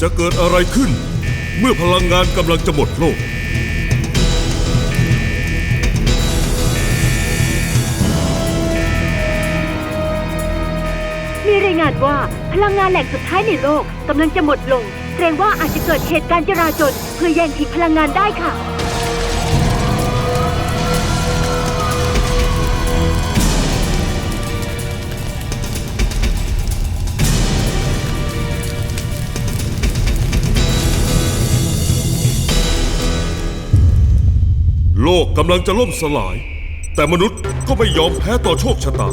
จะเกิดอะไรขึ้น เมื่อพลังงานกำลังจะหมดโลก มีรายงานว่าพลังงานแหล่งสุดท้ายในโลกกำลังจะหมดลง เกรงว่าอาจจะเกิดเหตุการณ์จราจนเพื่อแย่งชิงพลังงานได้ค่ะ โลกกำลังจะล่มสลาย แต่มนุษย์ก็ไม่ยอมแพ้ต่อโชคชะตา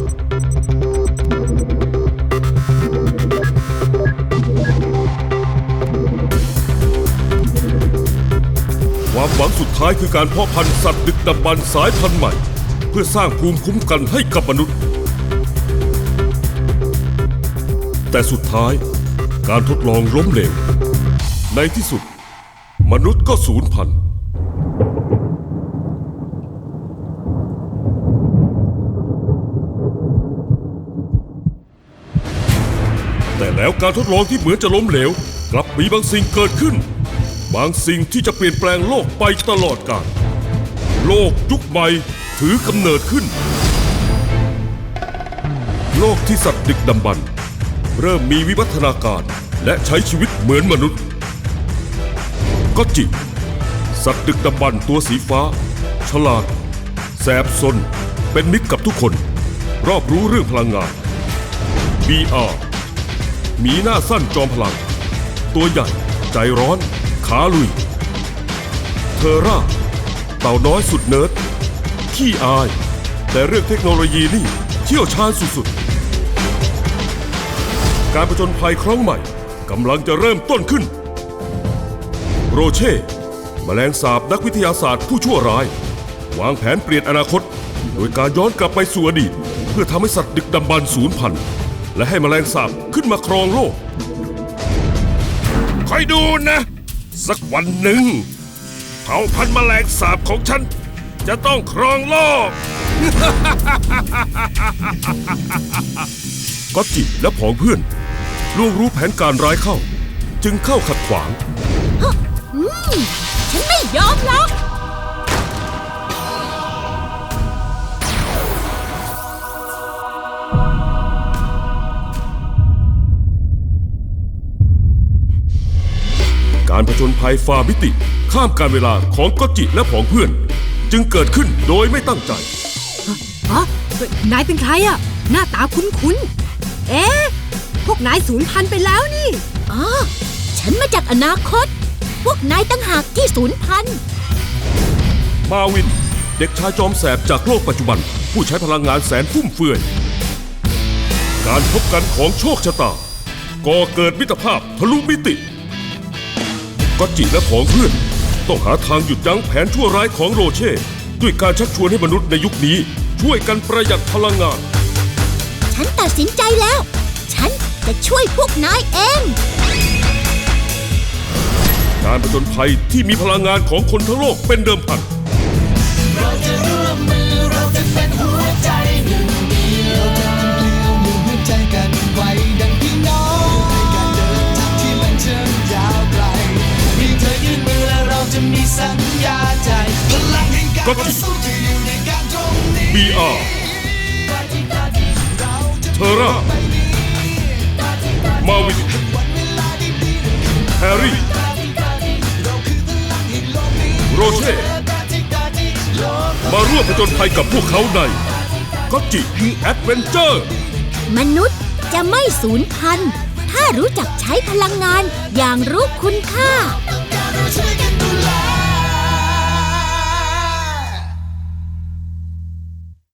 ความหวังสุดท้ายคือการเพาะพันธุ์สัตว์ดึกดำบรรพ์สายพันธุ์ใหม่ เพื่อสร้างภูมิคุ้มกันให้กับมนุษย์ แต่สุดท้ายการทดลองล้มเหลวในที่สุด มนุษย์ก็สูญพันธุ์ แต่แล้วการทดลองที่เหมือนจะล้มเหลว กลับมีบางสิ่งเกิดขึ้น บางสิ่งที่จะเปลี่ยนแปลงโลกไปตลอดกาลโลกยุคใหม่ถือกำเนิดขึ้น โลกที่สัตว์ดึกดำบรรพ์เริ่มมีวิวัฒนาการและใช้ชีวิตเหมือนมนุษย์ ก็จิ สัตว์ดึกดำบรรพ์ตัวสีฟ้า ฉลาด แสบซน เป็นมิตรกับทุกคน รอบรู้เรื่องพลังงาน BR มีหน้าสั้นจอมพลัง ตัวใหญ่ ใจร้อน ขาลุย เทอร่า เต่าน้อยสุดเนิร์ด ขี้อาย แต่เรื่องเทคโนโลยีนี่เชี่ยวชาญสุดๆ การประจนภัยครั้งใหม่กำลังจะเริ่มต้นขึ้น โรเช่แมลงสาบนักวิทยาศาสตร์ผู้ชั่วร้าย วางแผนเปลี่ยนอนาคต โดยการย้อนกลับไปสู่อดีต เพื่อทำให้สัตว์ดึกดำบรรพ์สูญพันธุ์ และให้แมลงสาบขึ้นมาครองโลกคอยดูนะ สักวันหนึ่งเผ่าพันธุ์แมลงสาบของฉัน จะต้องครองโลก ก็จิและผองเพื่อนล่วงรู้แผนการร้ายเข้า จึงเข้าขัดขวาง ฉันไม่ยอมหรอก การผจญภัยฝ่ามิติ ข้ามการเวลาของก็จิและผองเพื่อน จึงเกิดขึ้นโดยไม่ตั้งใจอ๋อนายเป็นใครอะหน้าตาคุ้นๆ เอ๊ะ พวกนายสูญพันธุ์ไปแล้วนี่ อ๋อ ฉันมาจากอนาคต พวกนายตั้งหากที่ศูนย์พันมาวิน เด็กชายจอมแสบจากโลกปัจจุบัน ผู้ใช้พลังงานแสนฟุ่มเฟือย การพบกันของโชคชะตาก่อเกิดมิตรภาพทะลุมิติ ก็จิและผองเพื่อน ต้องหาทางหยุดยั้งแผนชั่วร้ายของโรเช่ ด้วยการชักชวนให้มนุษย์ในยุคนี้ ช่วยกันประหยัดพลังงาน ฉันตัดสินใจแล้ว ฉันจะช่วยพวกนายเอง การผจญภัยที่มีพลังงานของคนทั้งโลกเป็นเดิมพันหั การก็ต่อจิสู้ที่อารตรงนี้ BR เทอร่ามาวินแฮร์รี่โรเช่มาร่วมผจญภัยกับพวกเขาในก็จิดีแอดเวนเจอร์ มนุษย์จะไม่สูญพันธุ์ ถ้ารู้จักใช้พลังงานอย่างรู้คุณค่า